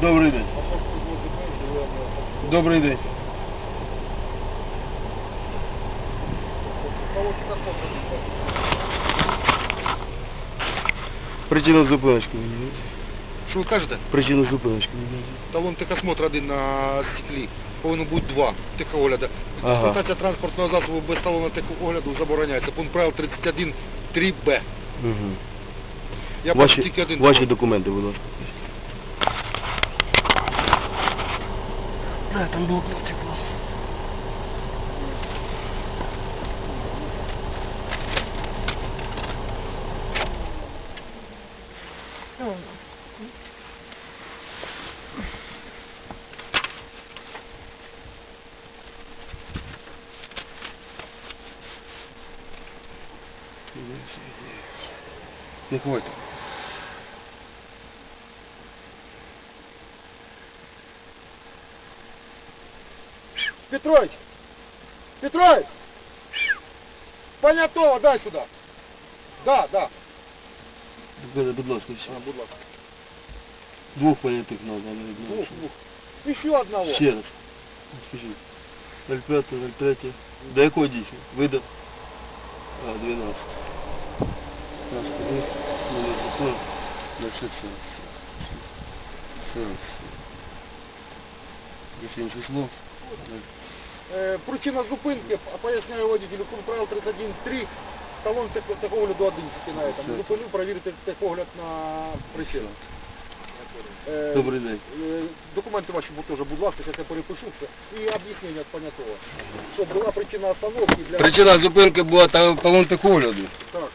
Добрий день. Добрий день. Причина зупиночки мені. Що ви кажете? Причину зупиночки мені. Талон техосмотр один на стеклі. Повинно бути два техогляда. Ага. Експлуатація транспортного засобу без талона техогляду забороняється. Пункт правил 31 3Б. Угу. Я бачу Ваші, тільки один. ваші документи, будь ласка. Да, там блокнот тепло. Не хватит. Петрович! Петрович! Понятого, дай сюда. Да, да. Будь ласка, ще. А, будь ласка. Двох понятих надо, а не одного. Двух, двух. Еще одного. Ще раз. Скажіть. 05, 03. До якого дійсно? Видав? А, 12. Наш кредит, номер закон, 06 40. Якщо число. Е, причина зупинки, а поясняю водителю, пункт правил 31.3, талон тех- техогляду 11 на этом. Зупинив, провірити техогляд на причину. Е, Добрий день. е, Документи ваші теж, будь ласка, зараз я перепишу все. І об'яснення понятого. Що була причина остановки для... Причина зупинки була та- талон техогляду. Так.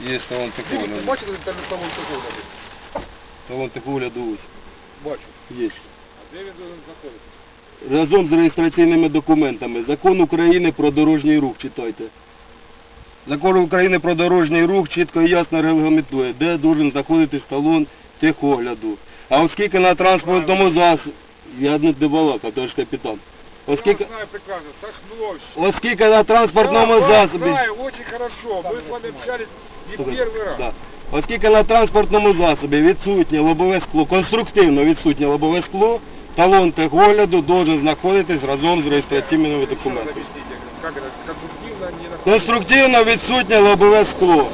Є талон техогляду. бачите талон техогляду? Талон техогляду ось. Бачу. Є. Де він должен знаходитися? Разом з реєстраційними документами. Закон України про дорожній рух читайте. Закон України про дорожній рух чітко і ясно регламентує, де должен знаходитись талон техогляду. А оскільки на транспортному засобі... Я не балакав, товариш капітан. Оскільки, Я знаю прекрасно, Сахновщик. оскільки на транспортному Я засобі... знаю очень хорошо. Мы с вами общались не первый раз. Да. Оскільки на транспортному засобі відсутнє лобове скло, конструктивно відсутнє лобове скло, талон техогляду должен знаходитись разом з реєстраційними документами. Конструктивно відсутнє лобове скло.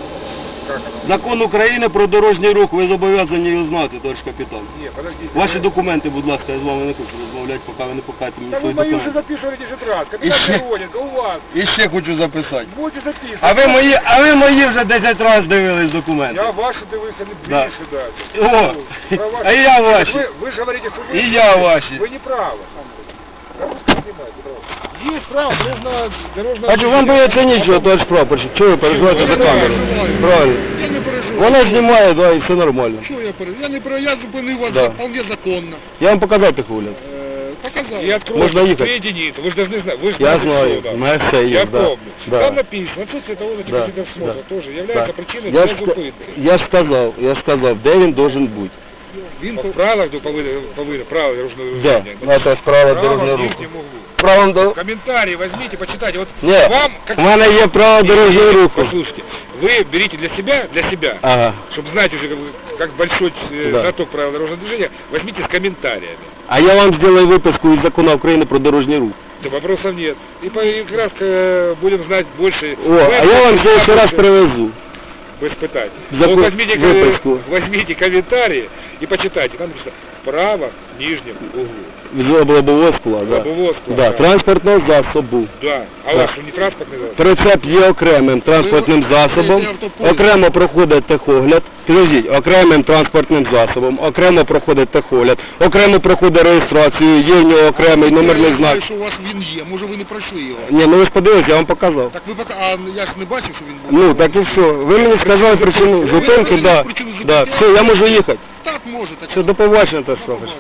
Как это? Закон України про дорожній рух, ви зобов'язані його знати, товариш капітан. Не, подождите. Ваші вы- документи, будь ласка, я з вами не хочу розмовляти, поки ви не покажете мені Да вы свої мои уже документи. записывали 10 раз. Капитан Еще- Мироненко, у вас. І ще хочу записати. Будете записывать. А ви мої, а ви мої вже 10 разів дивились документи. Я ваши дивился не Да. більше даже. О, Про ваши- а я ваші. Вы, вы же говорите, что вы... И я ваши. Вы не правы. Есть право, нужно дорожное... Бачу, вам бояться нічого, товариш прапорщик. Чого ви переживаєте за камеру? Правильно. Я не переживаю. Вона знімає, да, і все нормально. Що я переживаю? Я не про я зупинив вас Да. вполне законно. Я вам показав техогляд. Е, Показав. И откройте Можно ехать. две единицы. Вы же должны знать. Вы же Я знаете, знаю, что, да. у меня все Я есть, да. помню. Да. Там написано, отсутствие того на Да, досмотра да. тоже является Да. причиной Я, для ж, зупинки. я ж сказав, я ж сказав, де він должен бути. Він по правилах до повинен, повинен, правила дорожного Де? движения. Це справа Право дорожнього в руху. нижнем углу. Правом до... Комментарии возьмите, почитайте. Вот Ні, вам, как... у мене є право дорожнього руху. Послушайте, вы берите для себя, для себя, Ага. чтобы знать уже, как, бы, как большой э, Да. знаток правил дорожного движения, возьмите с комментариями. А я вам зроблю виписку із закону України про дорожній рух. Да вопросов нет. И, по, и как раз э, будем знать больше. О, а я вам ще ще раз привезу. Без пытать. Закон- Вот возьмите, ко- выписку. возьмите комментарии и почитайте. Там написано право в нижнем углу. Лобового скла, да. Лобового скла, Да, транспортного засобу. Да. А у вас не транспортный засоб? Прицеп є окремим транспортним засобом, окремо проходить техогляд, підождіть, окремим транспортним засобом, окремо проходить техогляд, окремо проходить реєстрацію, є в нього окремий номерний Я знак. що у вас він є, може ви не пройшли його. Ні, ну ви ж подивилися, я вам показав. Так ви пока, а я ж не бачив, що він був. Ну, так і все. Ви мені сказали причину зупинки, да. Да, все, я можу їхати. Так можете. Все, до побачення, побачення.